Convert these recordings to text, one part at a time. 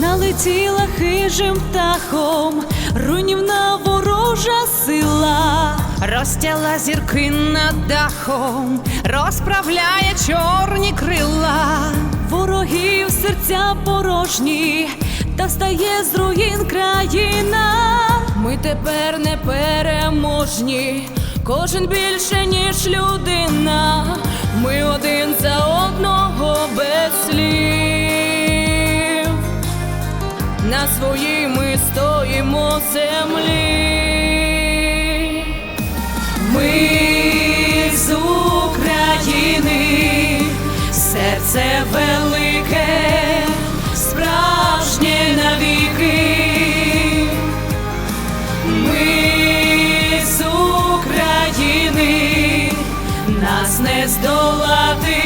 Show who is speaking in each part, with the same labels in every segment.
Speaker 1: налетіла хижим птахом, руйнівна ворожа сила,
Speaker 2: Розтяла зірки над дахом, розправляє чорні крила.
Speaker 1: ворогів серця порожні, та стає з руїн країна. Ми тепер не переможні, кожен більше, ніж людина. На своїй ми стоїмо землі. Ми з України, серце велике, справжнє навіки. Ми з України, нас не здолати,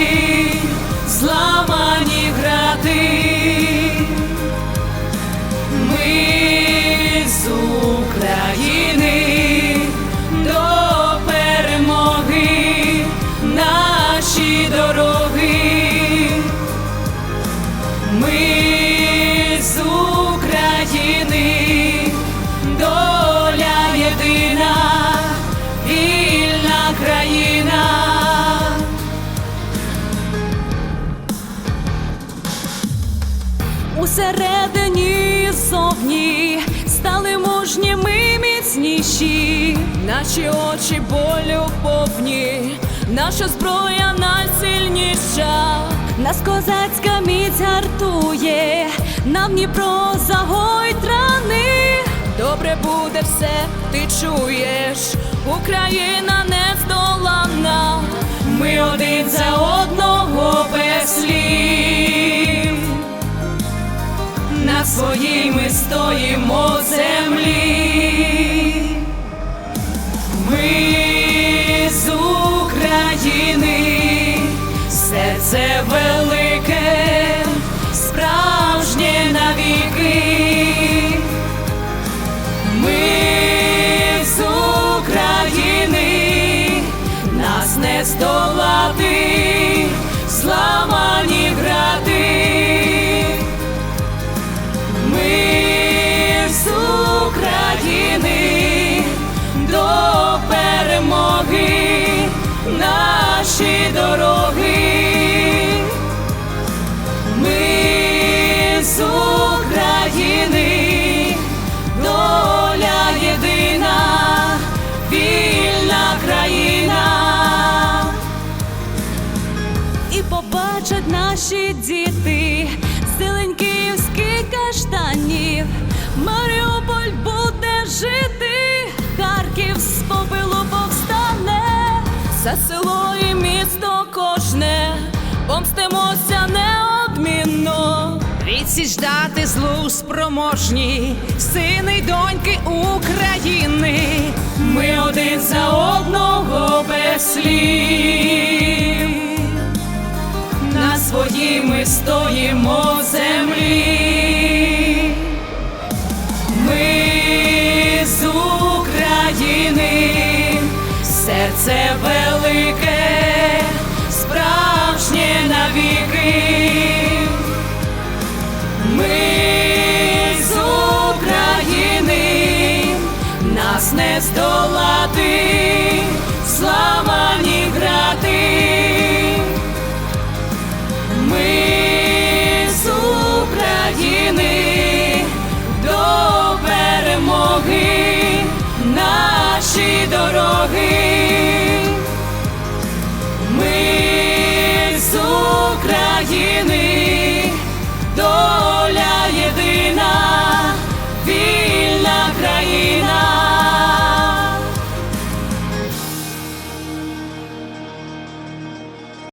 Speaker 1: зламані грати. Ми з України доля єдина, вільна країна. Усередині зовні стали мужніми міцніші, наші очі болю повні, наша зброя найсильніша, нас козацька міць гартує, нам Дніпро загоїть рани. Добре буде все, ти чуєш, Україна не здолана, ми один за одного без слів. На своїй ми стоїмо землі. Ми з України, нас не здолати, зламані грати. Ми з України до перемоги наші дороги. Наші діти зеленківських каштанів. Маріуполь буде жити, Харків з попелу повстане, за село і місто кожне, помстимося неодмінно.
Speaker 2: Відсіч дати злу спроможні, сини й доньки України.
Speaker 1: Ми один за одного без слів. На ми стоїмо землі. Ми з України, серце велике, справжнє навіки. Ми з України, нас не здолати, дороги, ми з України.